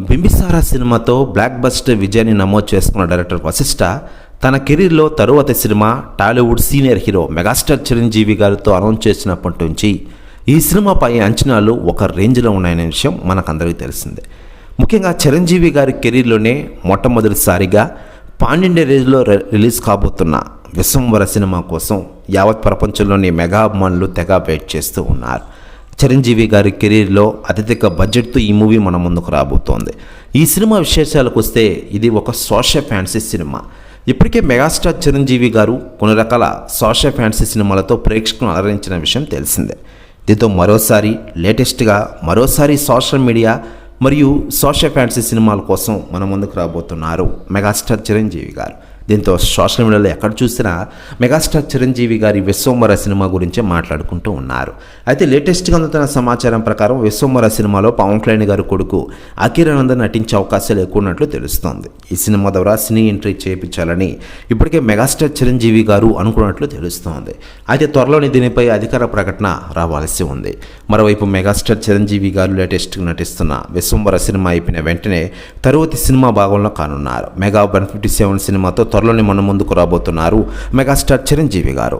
బింబిసారా సినిమాతో block buster విజయాన్ని నమోదు చేసుకున్న డైరెక్టర్ వశిష్ట తన కెరీర్లో తరువాతి cinema Tollywood senior hero megastar Chiranjeevi గారితో అనౌన్స్ చేసినప్పటి నుంచి ఈ సినిమాపై అంచనాలు ఒక రేంజ్లో ఉన్నాయనే విషయం మనకందరికీ తెలిసిందే. ముఖ్యంగా చిరంజీవి గారి కెరీర్లోనే మొట్టమొదటిసారిగా పాండిండే రేంజ్లో రి- రిలీజ్ కాబోతున్న విశ్వంవర సినిమా కోసం యావత్ ప్రపంచంలోని మెగా అభిమానులు తెగ వెయిట్ చేస్తూ ఉన్నారు. చిరంజీవి గారి కెరీర్లో అత్యధిక బడ్జెట్తో ఈ మూవీ మన ముందుకు రాబోతోంది. ఈ సినిమా విశేషాలకు వస్తే ఇది ఒక సోషల్ ఫ్యాన్సీ సినిమా. ఇప్పటికే మెగాస్టార్ చిరంజీవి గారు కొన్ని రకాల సోషల్ ఫ్యాన్సీ సినిమాలతో ప్రేక్షకులను అలరించిన విషయం తెలిసిందే. దీంతో మరోసారి లేటెస్ట్గా మరోసారి సోషల్ మీడియా మరియు సోషల్ ఫ్యాన్సీ సినిమాల కోసం మన ముందుకు రాబోతున్నారు మెగాస్టార్ చిరంజీవి గారు. దీంతో సోషల్ మీడియాలో ఎక్కడ చూసినా మెగాస్టార్ చిరంజీవి గారి విశ్వంబర సినిమా గురించే మాట్లాడుకుంటూ ఉన్నారు. అయితే లేటెస్ట్గా అందుతున్న సమాచారం ప్రకారం విశ్వంబర సినిమాలో పవన్ కళ్యాణ్ గారి కొడుకు అఖిరానందన్ నటించే అవకాశాలు ఎక్కువ ఉన్నట్లు తెలుస్తోంది. ఈ సినిమా ద్వారా సినీ ఎంట్రీ చేయించాలని ఇప్పటికే మెగాస్టార్ చిరంజీవి గారు అనుకున్నట్లు తెలుస్తోంది. అయితే త్వరలోని దీనిపై అధికార ప్రకటన రావాల్సి ఉంది. మరోవైపు మెగాస్టార్ చిరంజీవి గారు లేటెస్ట్గా నటిస్తున్న విశ్వంబర సినిమా అయిపోయిన వెంటనే తరువాతి సినిమా భాగంలో కానున్నారు. మెగా వన్ ఫిఫ్టీ సెవెన్ సినిమాతో త్వరలోనే మన ముందుకు రాబోతున్నారు. మెగాస్టార్ చిరంజీవి గారు.